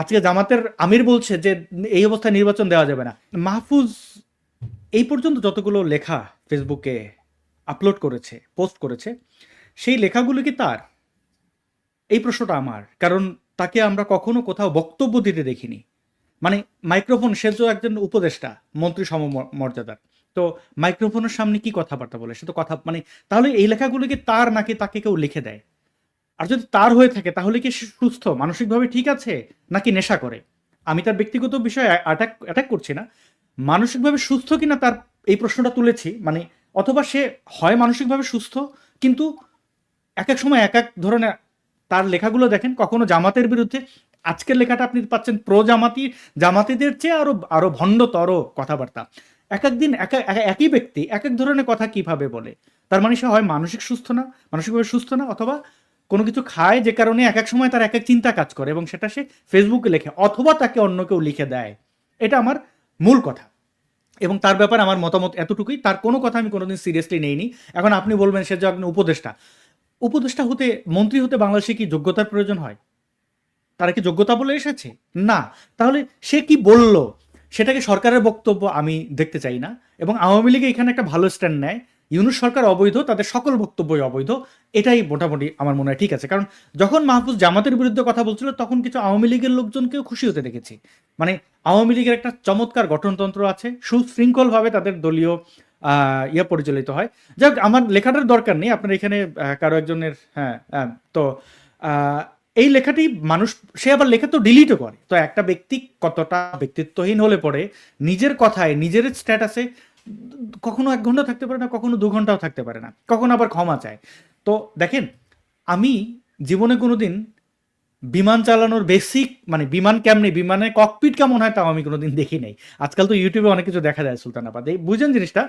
আজকে জামাতের আমির বলছে যে এই অবস্থায় নির্বাচন দেওয়া যাবে না। মাহফুজ, এই পর্যন্ত যতগুলো লেখা ফেসবুকে আপলোড করেছে পোস্ট করেছে, সেই লেখাগুলো কি তার? এই প্রশ্নটা আমার, কারণ তাকে আমরা কখনো কোথাও বক্তব্য দিতে দেখিনি। মানে মাইক্রোফোন, সে তো একজন উপদেষ্টা, মন্ত্রী সম মর্যাদার তো মাইক্রোফোনের সামনে কি কথাবার্তা বলে? সে তো কথা মানে তাহলে এই লেখাগুলো কি তার নাকি তাকে কেউ লিখে দেয়? আর যদি তার হয়ে থাকে, তাহলে কি সে, সুস্থ, মানসিকভাবে ঠিক আছে, নাকি নেশা করে? আমি তার ব্যক্তিগত বিষয়ে অ্যাটাক অ্যাটাক করছি না। মানসিকভাবে সুস্থ কিনা তার এই প্রশ্নটা তুলেছি মানে অথবা সে হয় মানসিকভাবে সুস্থ, কিন্তু এক এক সময় এক এক ধরনের তার লেখাগুলো দেখেন, কখনো জামাতের বিরুদ্ধে। আজকের লেখাটা আপনি পাচ্ছেন প্রো জামাতি জামাতিদের চেয়ে আরও আরও ভণ্ডতর কথাবার্তা। এক এক দিন এক এক- একই ব্যক্তি এক এক ধরনের কথা কীভাবে বলে? তার মানে সে হয় মানসিক সুস্থ না, মানসিকভাবে সুস্থ না, অথবা কোনো কিছু খায় যে কারণে এক এক সময় তার এক এক চিন্তা কাজ করে এবং সেটা সে ফেসবুকে লেখে অথবা তাকে অন্য কেউ লিখে দেয়। এটা আমার মূল কথা। এবং তার ব্যাপারে আমার মতামত এতটুকুই। তার কোনো কথা আমি কোনোদিন সিরিয়াসলি নেইনি। এখন আপনি বলবেন সে যে একজন উপদেষ্টা। উপদেষ্টা হতে, মন্ত্রী হতে বাংলাদেশে কি যোগ্যতার প্রয়োজন হয়? তারা কি যোগ্যতা বলে এসেছে? না। তাহলে সে কি বলল? সেটাকে সরকারের বক্তব্য আমি দেখতে চাই না। এবং আওয়ামী লীগ এখানে একটা ভালো স্ট্যান্ড নেয়। ইউনুস সরকার অবৈধ, তাদের সকল বক্তব্যই অবৈধ, এটাই মোটামুটি আমার মনে হয় ঠিক আছে। কারণ যখন মাহফুজ জামাতের বিরুদ্ধে কথা বলছিল, তখন কিছু আওয়ামী লীগের লোকজনকেও খুশি হতে দেখেছি। মানে আওয়ামী লীগের একটা চমৎকার গঠনতন্ত্র আছে, সুশৃঙ্খলভাবে তাদের দলীয় ইয়ে পরিচালিত হয়। যাই আমার লেখাটার দরকার নেই, আপনার এখানে কারও একজনের হ্যাঁ তো এই লেখাটি মানুষ, সে আবার লেখা তো ডিলিটও করে। তো একটা ব্যক্তি কতটা ব্যক্তিত্বহীন হলে পরে নিজের কথায়, নিজের স্ট্যাটাসে কখনো এক ঘণ্টা থাকতে পারে না, কখনো দু ঘন্টাও থাকতে পারে না, কখনো আবার ক্ষমা চায়। তো দেখেন, আমি জীবনে কোনোদিন বিমান চালানোর বেসিক মানে বিমান কেমনি, বিমানের ককপিট কেমন হয় তাও আমি কোনোদিন দেখি নাই। আজকাল তো ইউটিউবে অনেক কিছু দেখা যায় সুলতানাবাদ। এই বুঝেন জিনিসটা,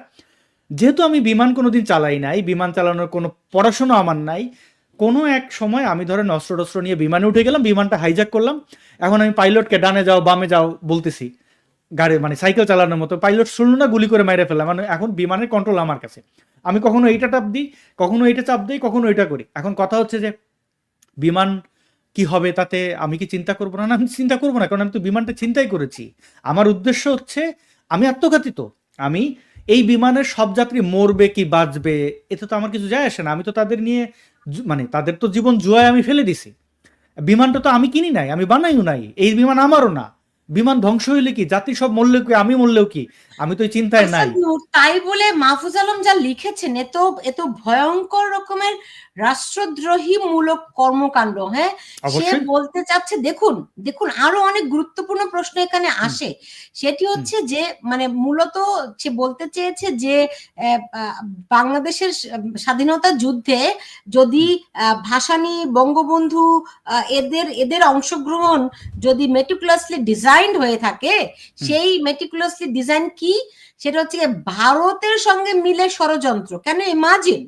যেহেতু আমি বিমান কোনোদিন চালাই নাই, বিমান চালানোর কোনো পড়াশোনা আমার নাই, কোনো এক সময় আমি ধরেন অস্ত্র টস্ত্র নিয়ে বিমানে উঠে গেলাম, বিমানটা হাইজ্যাক করলাম, এখন আমি পাইলটকে ডানে যাও, বামে যাও বলতেছি। গাড়ি মানে সাইকেল চালানোর মতো পাইলট শুনলো না, গুলি করে মেরে ফেললাম। মানে এখন বিমানের কন্ট্রোল আমার কাছে। আমি কখনো এইটা চাপ দিই, কখনো এইটা চাপ দিই, কখনো এইটা করি। এখন কথা হচ্ছে যে, বিমান কি হবে তাতে আমি কি চিন্তা করব না? না, আমি চিন্তা করব না, কারণ আমি তো বিমানটা চিন্তাই করেছি। আমার উদ্দেশ্য হচ্ছে, আমি আত্মঘাতী তো আমি এই বিমানের সব যাত্রী মরবে কি বাঁচবে, এতে তো আমার কিছু যায় আসে না। আমি তো তাদের নিয়ে মানে তাদের তো জীবন জুয়ায় আমি ফেলে দিছি। বিমানটা তো আমি কিনি নাই, আমি বানাইও নাই। এই বিমান আমারও না। বিমান ধ্বংস হইলে কি? জাতি সব মরলেও কি? আমি মরলেও কি? আমি তো চিন্তায় নাই। আচ্ছা, তাই বলে মাহফুজ আলম যা লিখেছেন এত এত ভয়ঙ্কর রকমের রাষ্ট্রদ্রোহী মূলক কর্মকাণ্ড হ্যাঁ? সে বলতে চাচ্ছে দেখুন দেখুন আরও অনেক গুরুত্বপূর্ণ প্রশ্ন এখানে আসে। সেটি হচ্ছে যে মানে মূলত সে বলতে চেয়েছে যে বাংলাদেশের স্বাধীনতা যুদ্ধে যদি আহ, ভাসানী বঙ্গবন্ধু এদের এদের অংশগ্রহণ যদি মেটিকুলাসলি ডিজাইনড হয়ে থাকে সেই মেটিকুলাসলি ডিজাইন কি? সেটা হচ্ছে ভারতের সঙ্গে মিলে ষড়যন্ত্র। কেন? ইমাজিন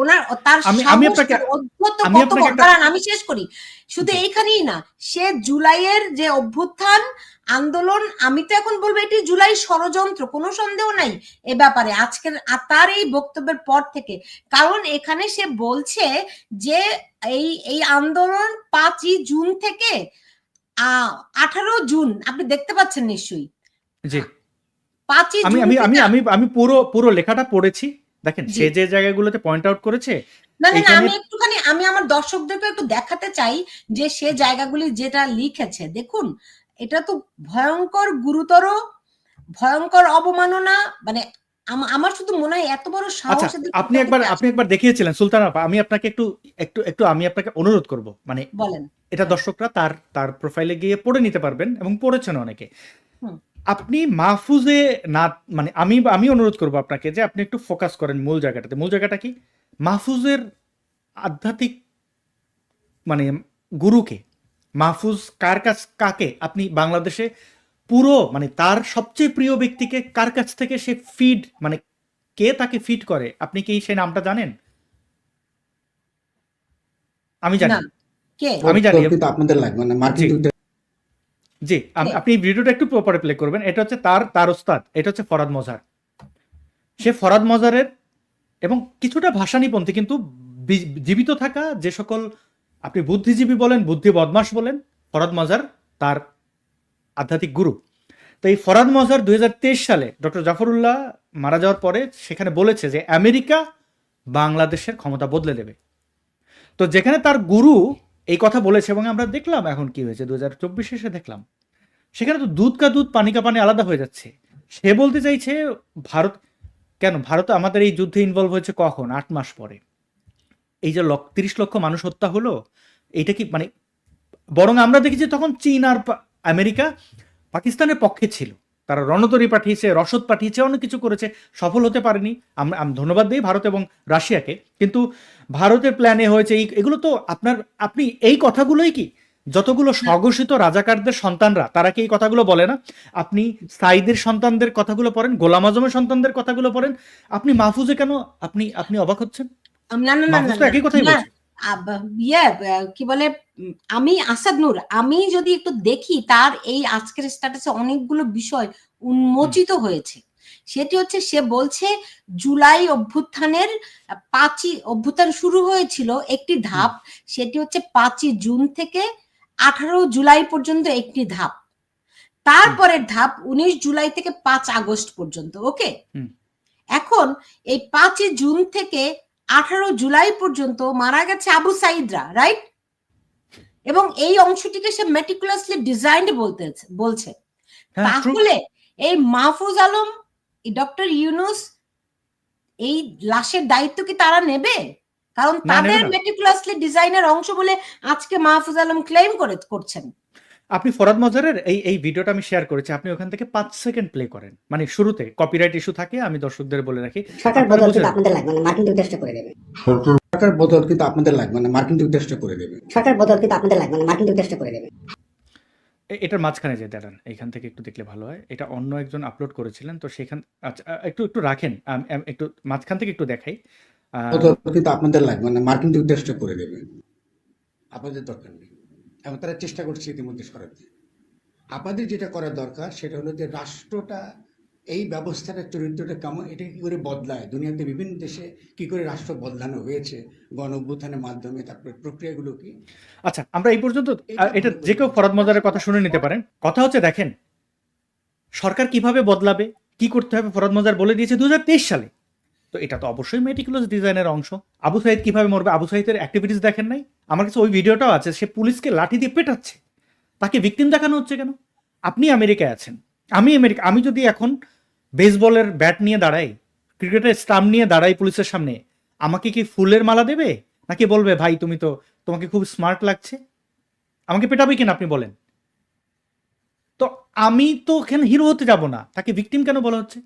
ওনার তার আমি শেষ করি। শুধু এইখানেই না সে জুলাইয়ের যে অভ্যুত্থান আন্দোলন আমি তো এখন বলব এটি জুলাই ষড়যন্ত্র কোনো সন্দেহ নাই এ ব্যাপারে। আজকের তার এই বক্তব্যের পর থেকে কারণ এখানে সে বলছে যে এই এই আন্দোলন পাঁচই জুন থেকে আঠারো জুন আপনি দেখতে পাচ্ছেন নিশ্চয়ই। জি। পাঁচই আমি আমি আমি আমি আমি পুরো পুরো লেখাটা পড়েছি। দেখেন। সে যে জায়গাগুলোতে পয়েন্ট আউট করেছে না না, আমি একটুখানি আমি আমার দর্শকদেরকে একটু দেখাতে চাই যে সে জায়গাগুলি যেটা লিখেছে। দেখুন এটা তো ভয়ঙ্কর গুরুতর ভয়ঙ্কর অবমাননা মানে আমার শুধু মনে হয় এত বড় আচ্ছা সাহস আপনি একবার আপনি একবার দেখিয়েছিলেন সুলতান আপা আমি আপনাকে একটু একটু একটু আমি আপনাকে অনুরোধ করব। মানে বলেন। এটা দর্শকরা তার তার প্রোফাইলে গিয়ে পড়ে নিতে পারবেন এবং পড়েছেন অনেকে। আপনি মাহফুজে না মানে আমি আমি অনুরোধ করব আপনাকে যে আপনি একটু ফোকাস করেন মূল জায়গাটাতে। মূল জায়গাটা কি? মাহফুজের আধ্যাত্মিক মানে গুরুকে। মাহফুজ কার কাছ কাকে? আপনি বাংলাদেশে পুরো মানে তার সবচেয়ে প্রিয় ব্যক্তিকে কার কাছ থেকে সে ফিড মানে কে তাকে ফিড করে? আপনি কি সেই নামটা জানেন? আমি জানি। আমি জানি। আপনাদের লাগবে না জি। আপনি ভিডিওটা একটু প্রপারে প্লে করবেন। এটা হচ্ছে তার তার ওস্তাদ। এটা হচ্ছে ফরাদ মজার। সে ফরাদ মজারের এবং কিছুটা ভাষানিপন্থী কিন্তু জীবিত থাকা যে সকল আপনি বুদ্ধিজীবী বলেন বুদ্ধি বদমাস বলেন ফরাদ মজার তার আধ্যাত্মিক গুরু। তো এই ফরাদ মজার দুই সালে ডক্টর জাফরুল্লাহ মারা যাওয়ার পরে সেখানে বলেছে যে, আমেরিকা বাংলাদেশের ক্ষমতা বদলে দেবে। তো যেখানে তার গুরু এই কথা বলেছে এবং আমরা দেখলাম এখন কি হয়েছে দু হাজার চব্বিশে এসে দেখলাম। সেখানে তো দুধ কা দুধ, পানি কা পানি আলাদা হয়ে যাচ্ছে। সে বলতে চাইছে, ভারত, কেন? ভারত আমাদের এই যুদ্ধে ইনভলভ হয়েছে কখন? আট মাস পরে। এই যে তিরিশ লক্ষ মানুষ হত্যা হলো, এইটা কি মানে বরং আমরা দেখেছি তখন চীন আর আমেরিকা পাকিস্তানের পক্ষে ছিল। তারা রণতরী পাঠিয়েছে রসদ পাঠিয়েছে অনেক কিছু করেছে সফল হতে পারেনি। আমরা আমি ধন্যবাদ দিই ভারত এবং রাশিয়াকে। কিন্তু ভারতের প্ল্যানে হয়েছে এগুলো তো আপনার আপনি এই কথাগুলোই কি? যতগুলো স্বঘোষিত রাজাকারদের সন্তানরা তারা কি এই কথাগুলো বলে না? আপনি সাইদের সন্তানদের কথাগুলো পড়েন গোলাম আজমের সন্তানদের কথাগুলো পড়েন। আপনি মাহফুজে কেন আপনি আপনি অবাক হচ্ছেন? না না না না, একই কথাই না, বলছে। আব- ইয়ে কি বলে আমি আসাদ নূর আমি যদি একটু দেখি তার এই আজকের স্ট্যাটাসে অনেকগুলো বিষয় উন্মোচিত হয়েছে। সেটি হচ্ছে সে বলছে জুলাই অভ্যুত্থানের পাঁচই অভ্যুত্থান শুরু হয়েছিল একটি ধাপ সেটি হচ্ছে পাঁচই জুন থেকে আঠারো জুলাই পর্যন্ত একটি ধাপ। তারপরের ধাপ উনিশ জুলাই থেকে পাঁচ আগস্ট পর্যন্ত ওকে। এখন এই পাঁচই জুন থেকে আঠারো জুলাই পর্যন্ত মারা গেছে আবু সাইদরা রাইট এবং এই অংশটিকে সে মেটিকুলাসলি ডিজাইন্ড বলতে বলছে। হ্যাঁ তাহলে এই মাহফুজ আলম ডক্টর ইউনুস এই লাশের দায়িত্ব কি তারা নেবে? কারণ তাদের মেটিকুলাসলি ডিজাইনের অংশ বলে আজকে মাহফুজ আলম ক্লেম করে করছেন। আপনি ফরাদ মজারের এই এই ভিডিওটা আমি শেয়ার করেছি আপনি ওখান থেকে পাঁচ সেকেন্ড প্লে করেন। মানে শুরুতে কপিরাইট ইস্যু থাকে আমি দর্শকদের বলে রাখি সরকার বদল কিন্তু আপনাদের লাগবে না মার্কিন যুক্তরাষ্ট্র করে দেবে। সরকার বদল কিন্তু আপনাদের লাগবে না মার্কিন যুক্তরাষ্ট্র করে দেবে। সরকার বদল কিন্তু আপনাদের লাগবে না মার্কিন যুক্তরাষ্ট্র করে দেবে। এটার মাঝখানে যে দাঁড়ান এখান থেকে একটু দেখলে ভালো হয়। এটা অন্য একজন আপলোড করেছিলেন তো সেখান আচ্ছা একটু একটু রাখেন একটু মাঝখান থেকে একটু দেখাই। আহ, কিন্তু আপনাদের লাগবে না মার্কিন যুক্তরাষ্ট্র করে দেবে। আপনাদের দরকার নেই। এবং তারা চেষ্টা করছে ইতিমধ্যে সরাতে আপনাদের যেটা করা দরকার সেটা হলো যে রাষ্ট্রটা এই ব্যবস্থাটা চরিত্রটা কেমন এটা কী করে বদলায়? দুনিয়াতে বিভিন্ন দেশে কি করে রাষ্ট্র বদলানো হয়েছে? গণ অভ্যুত্থানের মাধ্যমে তারপরে প্রক্রিয়াগুলো কি? আচ্ছা আমরা এই পর্যন্ত এটা যে কেউ ফরাদ মজারের কথা শুনে নিতে পারেন। কথা হচ্ছে দেখেন সরকার কীভাবে বদলাবে কি করতে হবে ফরাদ মজার বলে দিয়েছে দুহাজার তেইশ সালে। তো এটা তো অবশ্যই মেটিকুলাস ডিজাইনের অংশ। আবু সাইদ কীভাবে মরবে? আবু সাইদের অ্যাক্টিভিটিস দেখেন নাই? আমার কাছে ওই ভিডিওটাও আছে, সে পুলিশকে লাঠি দিয়ে পেটাচ্ছে। তাকে ভিকটিম দেখানো হচ্ছে কেন? আপনি আমেরিকায় আছেন। আমি আমেরিকা আমি যদি এখন বেসবলের ব্যাট নিয়ে দাঁড়াই, ক্রিকেটের স্টাম্প নিয়ে দাঁড়াই পুলিশের সামনে, আমাকে কি ফুলের মালা দেবে? নাকি বলবে, ভাই, তুমি তো তোমাকে খুব স্মার্ট লাগছে। আমাকে পেটাবে কিনা আপনি বলেন? তো আমি তো এখানে হিরো হতে যাব না। তাকে ভিকটিম কেন বলা হচ্ছে?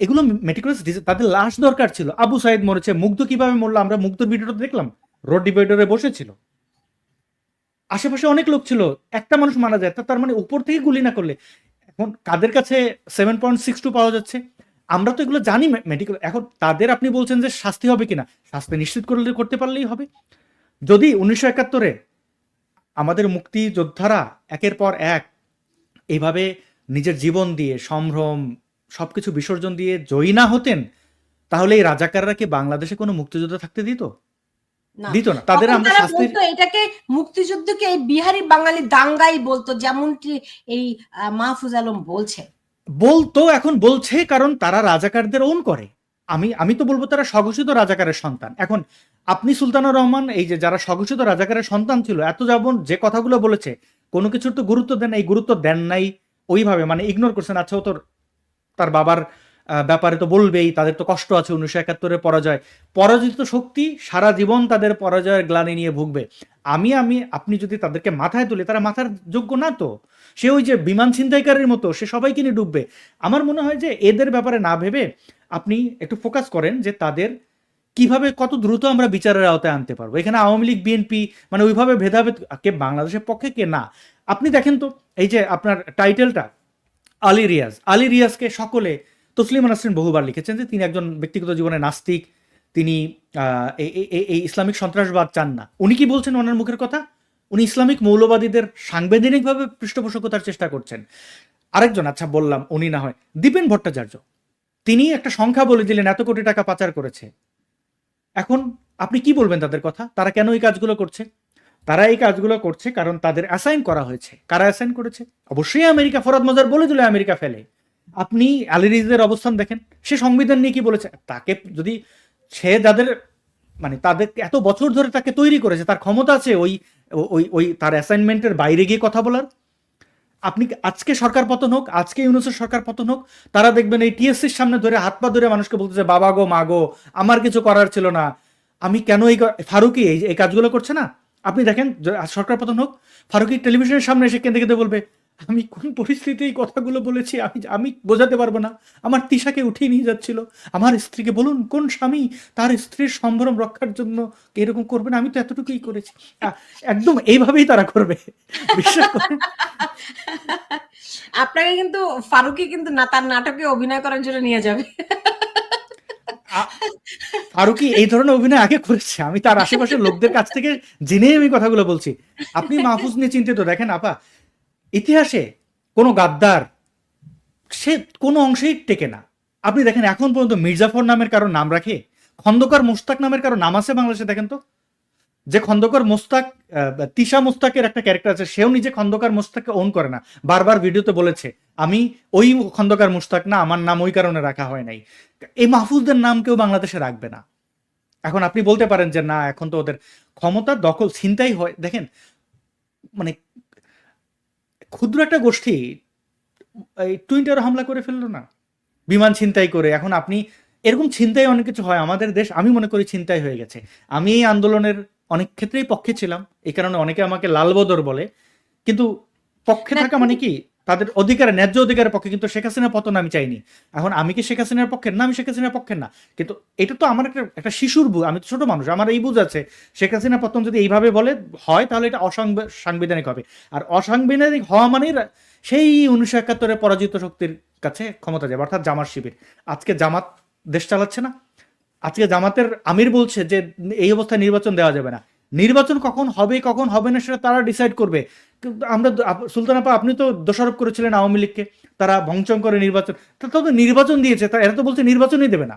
এগুলো মেটিকুলাস তাদের লাশ দরকার ছিল। আবু সাইদ মরেছে, মুগ্ধ কীভাবে মরলো আমরা মুগ্ধর ভিডিওটা দেখলাম? রোড ডিভাইডারে বসেছিল। আশেপাশে অনেক লোক ছিল, একটা মানুষ মারা যায় তার মানে উপর থেকে গুলি না করলে। এখন কাদের কাছে সেভেন পয়েন্ট সিক্স টু পাওয়া যাচ্ছে? আমরা তো এগুলো জানি মেডিকেল এখন তাদের আপনি বলছেন যে শাস্তি হবে কিনা? শাস্তি নিশ্চিত করলে করতে পারলেই হবে। যদি উনিশশো একাত্তরে আমাদের মুক্তিযোদ্ধারা একের পর এক এইভাবে নিজের জীবন দিয়ে সম্ভ্রম সবকিছু বিসর্জন দিয়ে জয়ী না হতেন তাহলে এই রাজাকাররা কি বাংলাদেশে কোনো মুক্তিযোদ্ধা থাকতে দিত। দিত না। তাদের আমরা তারা শাস্তির এটাকে মুক্তিযুদ্ধকে এই বিহারি বাঙালি দাঙ্গাই বলতো যেমনটি এই মাহফুজ আলম বলছে। বলতো এখন বলছে কারণ তারা রাজাকারদের ওন করে। আমি আমি তো বলব তারা স্বঘোষিত রাজাকারের সন্তান। এখন আপনি সুলতানুর রহমান এই যে যারা স্বঘোষিত রাজাকারের সন্তান ছিল এত যাবন যে কথাগুলো বলেছে কোনো কিছুর তো গুরুত্ব দেন এই গুরুত্ব দেন নাই ওইভাবে মানে ইগনোর করছেন আচ্ছা ও তোর তার বাবার ব্যাপারে তো বলবেই, তাদের তো কষ্ট আছে, উনিশশো একাত্তরের পরাজয়। পরাজিত শক্তি সারা জীবন তাদের পরাজয়ের গ্লানি নিয়ে ভুগবে। আমি আমি, আপনি যদি তাদেরকে মাথায় তুলে, তারা মাথার যোগ্য না তো? সে ওই যে বিমান ছিনতাইকারীর মতো, সে সবাইকে নিয়ে ডুববে। আমার মনে হয় যে এদের ব্যাপারে না ভেবে আপনি একটু ফোকাস করেন যে তাদের কীভাবে কত দ্রুত আমরা বিচারের আওতায় আনতে পারব। এখানে আওয়ামী লীগ, বিএনপি মানে ওইভাবে ভেদাভেদ, কে বাংলাদেশের পক্ষে, কে না। আপনি দেখেন তো, এই যে আপনার টাইটেলটা আলী রিয়াজ। আলী রিয়াজকে সকলে তসলিমা নাসরিন বহুবার লিখেছেন যে তিনি একজন ব্যক্তিগত জীবনে নাস্তিক, তিনি এই- ইসলামিক সন্ত্রাসবাদ চান না। উনি কি বলছেন ওনার মুখের কথা? উনি ইসলামিক মৌলবাদীদের সাংবিধানিকভাবে পৃষ্ঠপোষকতার চেষ্টা করছেন। আরেকজন আচ্ছা বললাম, উনি না হয়, দীপেন ভট্টাচার্য। তিনি একটা সংখ্যা বলে দিলেন, এত কোটি টাকা পাচার করেছে। এখন আপনি কি বলবেন তাদের কথা? তারা কেন এই কাজগুলো করছে? তারা এই কাজগুলো করছে কারণ তাদের অ্যাসাইন করা হয়েছে। কারা অ্যাসাইন করেছে? অবশ্যই আমেরিকা ফরাদ মজার বলে দিলে আমেরিকা ফেলে। আপনি আলিরিজের অবস্থান দেখেন, সে সংবিধান নিয়ে কি বলেছে? তাকে যদি সে যাদের মানে তাদের এত বছর ধরে তাকে তৈরি করেছে, তার ক্ষমতা আছে ওই ওই ওই তার অ্যাসাইনমেন্টের বাইরে গিয়ে কথা বলার। আপনি আজকে সরকার পতন হোক, আজকে ইউনুসের সরকার পতন হোক, তারা দেখবেন এই টিএসসির সামনে ধরে হাত পা ধরে মানুষকে বলতেছে, বাবা গো, মা গো, আমার কিছু করার ছিল না। আমি কেন এই ফারুকি এই কাজগুলো করছে না? আপনি দেখেন সরকার পতন হোক, ফারুকি টেলিভিশনের সামনে এসে কেঁদে কেঁদে বলবে, আমি কোন পরিস্থিতি, এই কথাগুলো বলেছি, আমি আমি বোঝাতে পারব না। আমার তিশাকে উঠিয়ে নিয়ে যাচ্ছিল। আমার স্ত্রীকে বলুন, কোন স্বামী তার স্ত্রীর সম্ভ্রম রক্ষার জন্য এরকম করবে না? আমি তো এতটুকুই করেছি। একদম এইভাবেই তারা করবে। আপনাকে কিন্তু ফারুকি কিন্তু না, তার নাটকে অভিনয় করার জন্য নিয়ে যাবে। ফারুকি, এই ধরনের অভিনয় আগে করেছে। আমি তার আশেপাশের লোকদের কাছ থেকে জেনেই আমি কথাগুলো বলছি। আপনি মাহফুজ নিয়ে চিন্তিত। দেখেন আপা, ইতিহাসে কোনো গাদ্দার, সে কোনো অংশেই টেকে না। আপনি দেখেন এখন পর্যন্ত মির্জাফর নামের কারও নাম রাখে, খন্দকার মুস্তাক নামের কারও নাম আছে বাংলাদেশে, দেখেন তো। যে খন্দকার মোস্তাক তিশা মোস্তাকের একটা ক্যারেক্টার আছে, সেও নিজে খন্দকার মোস্তাককে ওন করে না। বারবার ভিডিওতে বলেছে, আমি ওই খন্দকার মোস্তাক না, আমার নাম ওই কারণে রাখা হয় নাই। এই মাহফুজদের নাম কেউ বাংলাদেশে রাখবে না। এখন আপনি বলতে পারেন যে, না, এখন তো ওদের ক্ষমতার দখল, ছিনতাই হয়। দেখেন মানে ক্ষুদ্র একটা গোষ্ঠী, এই টুইটারও হামলা করে ফেলল না। বিমান ছিনতাই করে, এখন আপনি, এরকম ছিনতাই অনেক কিছু হয়। আমাদের দেশ, আমি মনে করি ছিনতাই হয়ে গেছে। আমি এই আন্দোলনের অনেক ক্ষেত্রেই পক্ষে ছিলাম, এই কারণে অনেকে আমাকে লালবদর বলে। কিন্তু পক্ষে থাকা মানে কি? তাদের অধিকারে, ন্যায্য অধিকারের পক্ষে। কিন্তু শেখ হাসিনার পতন আমি চাইনি। এখন আমি কি শেখ হাসিনার পক্ষের না, আমি শেখ হাসিনার পক্ষের না। কিন্তু এটা তো আমার একটা একটা শিশুর বুঝ আমি তো ছোট মানুষ, আমার এই বুঝ আছে। শেখ হাসিনার পতন যদি এইভাবে বলে, হয়, তাহলে এটা অসাংবিধানিক হবে। আর অসাংবিধানিক হওয়া মানেই রা- সেই উনিশশো একাত্তরের পরাজিত শক্তির কাছে ক্ষমতা যাবে, অর্থাৎ জামাত শিবির। আজকে জামাত দেশ চালাচ্ছে না। আজকে জামাতের আমির বলছে যে এই অবস্থায় নির্বাচন দেওয়া যাবে না। নির্বাচন কখন হবে কখন হবে না সেটা তারা ডিসাইড করবে। আমরা সুলতানাপা সুলতান আপা, আপনি তো দোষারোপ করেছিলেন আওয়ামী লীগকে। তারা ভংচং করে নির্বাচন তারা তো নির্বাচন দিয়েছে তারা তো বলছে নির্বাচনই দেবে না।